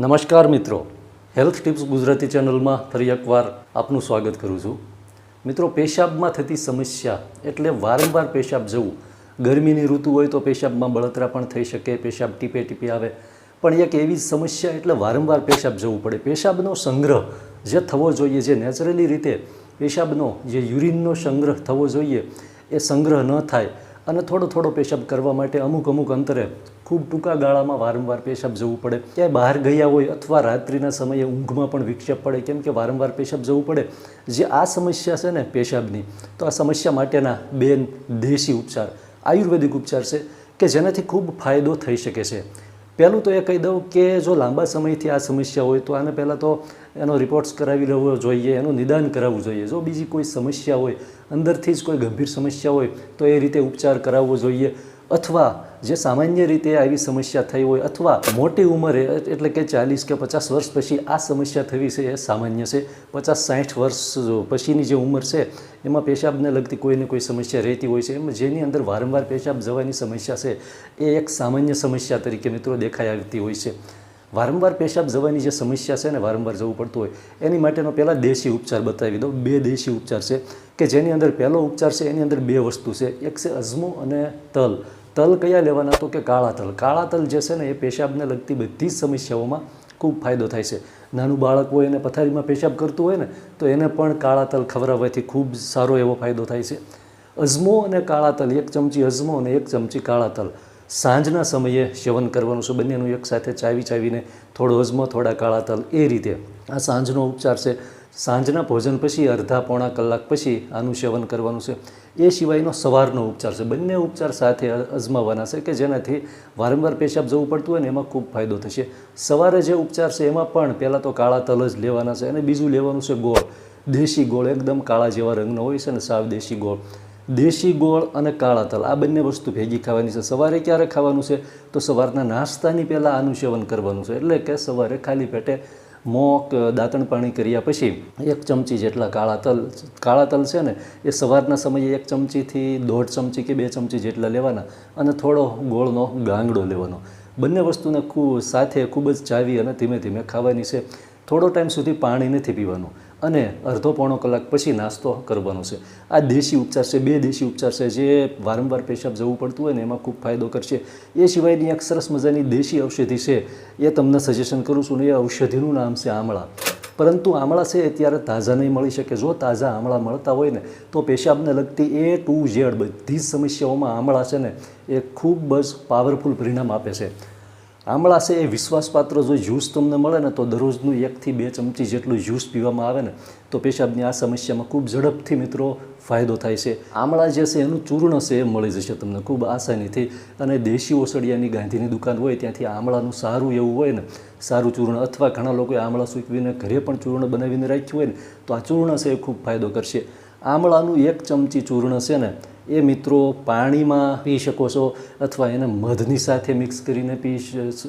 નમસ્કાર મિત્રો. Health tips Gujarati ચેનલમાં ફરી એકવાર આપનું સ્વાગત કરું છું. મિત્રો, પેશાબમાં થતી સમસ્યા એટલે વારંવાર પેશાબ જવું. ગરમીની ઋતુ હોય તો પેશાબમાં બળતરા પણ થઈ શકે, પેશાબ ટીપે ટીપે આવે. પણ એક એવી સમસ્યા એટલે વારંવાર પેશાબ જવું પડે. પેશાબનો સંગ્રહ જે થવો જોઈએ, જે નેચરલી રીતે પેશાબનો, જે યુરિનનો સંગ્રહ થવો જોઈએ, એ સંગ્રહ ન થાય. અને થોડો થોડો પેશાબ કરવા માટે અમુક અમુક અંતરે ખૂબ ટૂંકા ગાળામાં વારંવાર પેશાબ જવું પડે. ક્યાંય બહાર ગયા હોય અથવા રાત્રિના સમયે ઊંઘમાં પણ વિક્ષેપ પડે, કેમ કે વારંવાર પેશાબ જવું પડે. જે આ સમસ્યા છે ને પેશાબની, તો આ સમસ્યા માટેના બેન દેશી ઉપચાર, આયુર્વેદિક ઉપચાર છે કે જેનાથી ખૂબ ફાયદો થઈ શકે છે. પહેલું તો એ કહી દઉં કે જો લાંબા સમયથી આ સમસ્યા હોય તો આને પહેલાં તો એનો રિપોર્ટ્સ કરાવી લેવો જોઈએ, એનું નિદાન કરાવવું જોઈએ. જો બીજી કોઈ સમસ્યા હોય, અંદરથી જ કોઈ ગંભીર સમસ્યા હોય, તો એ રીતે ઉપચાર કરાવવો જોઈએ. અથવા જે સામાન્ય રીતે આવી સમસ્યા થઈ હોય, અથવા મોટી ઉંમરે એટલે કે ચાલીસ કે પચાસ વર્ષ પછી આ સમસ્યા થવી છે, એ સામાન્ય છે. પચાસ સાઠ વર્ષ પછીની જે ઉંમર છે, એમાં પેશાબને લગતી કોઈને કોઈ સમસ્યા રહેતી હોય છે, એમ જેની અંદર વારંવાર પેશાબ જવાની સમસ્યા છે, એ એક સામાન્ય સમસ્યા તરીકે મિત્રો દેખાઈ આવતી હોય છે. વારંવાર પેશાબ જવાની જે સમસ્યા છે ને વારંવાર જવું પડતું હોય, એની માટેનો પહેલાં દેશી ઉપચાર બતાવી દઉં. બે દેશી ઉપચાર છે કે જેની અંદર પહેલો ઉપચાર છે, એની અંદર બે વસ્તુ છે. એક છે અજમો અને તલ. તલ કયા લેવાના? તો કે કાળા તલ. કાળા તલ જે છે ને, એ પેશાબને લગતી બધી જ સમસ્યાઓમાં ખૂબ ફાયદો થાય છે. નાનું બાળક હોય અને પથારીમાં પેશાબ કરતું હોય ને, તો એને પણ કાળા તલ ખવડાવવાથી ખૂબ સારો એવો ફાયદો થાય છે. અજમો અને કાળા તલ. એક ચમચી અજમો અને એક ચમચી કાળા તલ. સાંજના સમયે સેવન કરવાનું છે. બંનેનું એકસાથે ચાવી ચાવીને થોડો અજમો થોડા કાળા તલ, એ રીતે. આ સાંજનો ઉપચાર છે. સાંજના ભોજન પછી અડધા પોણા કલાક પછી આનું સેવન કરવાનું છે. એ સિવાયનો સવારનો ઉપચાર છે. બંને ઉપચાર સાથે અજમાવાના છે કે જેનાથી વારંવાર પેશાબ જવું પડતું હોય ને એમાં ખૂબ ફાયદો થશે. સવારે જે ઉપચાર છે એમાં પણ પહેલાં તો કાળા તલ જ લેવાના છે અને બીજું લેવાનું છે ગોળ. દેશી ગોળ, એકદમ કાળા જેવા રંગનો હોય છે ને સાવ દેશી ગોળ. દેશી ગોળ અને કાળા તલ, આ બંને વસ્તુ ભેગી ખાવાની છે. સવારે ક્યારે ખાવાનું છે? તો સવારના નાસ્તાની પહેલાં આનું સેવન કરવાનું છે. એટલે કે સવારે ખાલી પેટે મોક, દાંતણ પાણી કર્યા પછી એક ચમચી જેટલા કાળા તલ કાળા તલ છે ને, એ સવારના સમયે એક ચમચીથી દોઢ ચમચી કે બે ચમચી જેટલા લેવાના અને થોડો ગોળનો ગાંગડો લેવાનો. બંને વસ્તુને ખૂબ સાથે ખૂબ જ ચાવી અને ધીમે ધીમે ખાવાની છે. થોડો ટાઈમ સુધી પાણી નથી પીવાનું. અને અડધો પોણો કલાક પછી નાસ્તો કરવાનો છે. આ દેશી ઉપચાર છે, બે દેશી ઉપચાર છે, જે વારંવાર પેશાબ જવું પડતું હોય ને એમાં ખૂબ ફાયદો કરશે. એ સિવાયની એક સરસ મજાની દેશી ઔષધિ છે, એ તમને સજેશન કરું છું ને એ ઔષધિનું નામ છે આમળા. પરંતુ આમળા છે એ ત્યારે તાજા નહીં મળી શકે. જો તાજા આમળા મળતા હોય ને, તો પેશાબને લગતી એ ટુ ઝેડ બધી જ સમસ્યાઓમાં આમળા છે ને, એ ખૂબ જ પાવરફુલ પરિણામ આપે છે. આમળા છે એ વિશ્વાસપાત્ર જો જ્યુસ તમને મળે ને તો દરરોજનું એકથી બે ચમચી જેટલું જ્યુસ પીવામાં આવે ને તો પેશાબની આ સમસ્યામાં ખૂબ ઝડપથી મિત્રો ફાયદો થાય છે. આમળા જે છે એનું ચૂર્ણ છે એ મળી જશે તમને ખૂબ આસાનીથી. અને દેશી ઓસડિયાની ગાંધીની દુકાન હોય ત્યાંથી આમળાનું સારું એવું હોય ને, સારું ચૂર્ણ અથવા ઘણા લોકોએ આમળા સૂકવીને ઘરે પણ ચૂર્ણ બનાવીને રાખ્યું હોય ને, તો આ ચૂર્ણ છે એ ખૂબ ફાયદો કરશે. આમળાનું એક ચમચી ચૂર્ણ છે ને એ મિત્રો પાણીમાં પી શકો છો અથવા એને મધની સાથે મિક્સ કરીને પી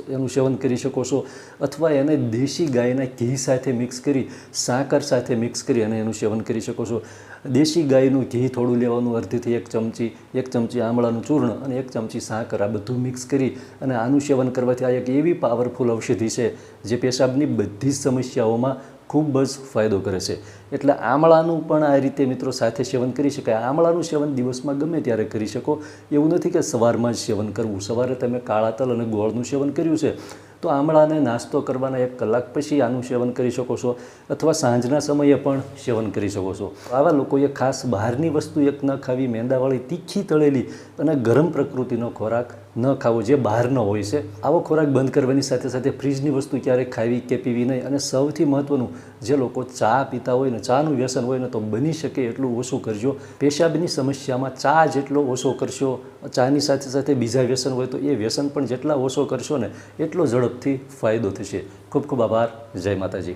એનું સેવન કરી શકો છો અથવા એને દેશી ગાયના ઘી સાથે મિક્સ કરી, સાકર સાથે મિક્સ કરી અને એનું સેવન કરી શકો છો. દેશી ગાયનું ઘી થોડું લેવાનું અડધીથી એક ચમચી એક ચમચી આમળાનું ચૂર્ણ અને એક ચમચી સાકર આ બધું મિક્સ કરી અને આનું સેવન કરવાથી આ એક એવી પાવરફુલ ઔષધિ છે જે પેશાબની બધી જ સમસ્યાઓમાં ખૂબ જ ફાયદો કરે છે. એટલે આમળાનું પણ આ રીતે મિત્રો સાથે સેવન કરી શકાય. આમળાનું સેવન દિવસમાં ગમે ત્યારે કરી શકો. એવું નથી કે સવારમાં જ સેવન કરવું. સવારે તમે કાળા તલ અને ગોળનું સેવન કર્યું છે, તો આમળાને નાસ્તો કરવાના એક કલાક પછી આનું સેવન કરી શકો છો અથવા સાંજના સમયે પણ સેવન કરી શકો છો. આવા લોકોએ ખાસ બહારની વસ્તુ એક ન ખાવી, મેંદાવાળી તીખી તળેલી અને ગરમ પ્રકૃતિનો ખોરાક ન ખાવો જે બહારનો હોય છે. આવો ખોરાક બંધ કરવાની સાથે સાથે ફ્રીજની વસ્તુ ક્યારેય ખાવી કે પીવી નહીં. અને સૌથી મહત્ત્વનું જે લોકો ચા પીતા હોય ને, ચાનું વ્યસન હોય ને, તો બની શકે એટલું ઓછું કરજો. પેશાબની સમસ્યામાં ચા જેટલો ઓછો કરશો, ચાની સાથે સાથે બીજા વ્યસન હોય તો એ વ્યસન પણ જેટલા ઓછો કરશો ને, એટલો ઝડપથી ફાયદો થશે. ખૂબ ખૂબ આભાર. જય માતાજી.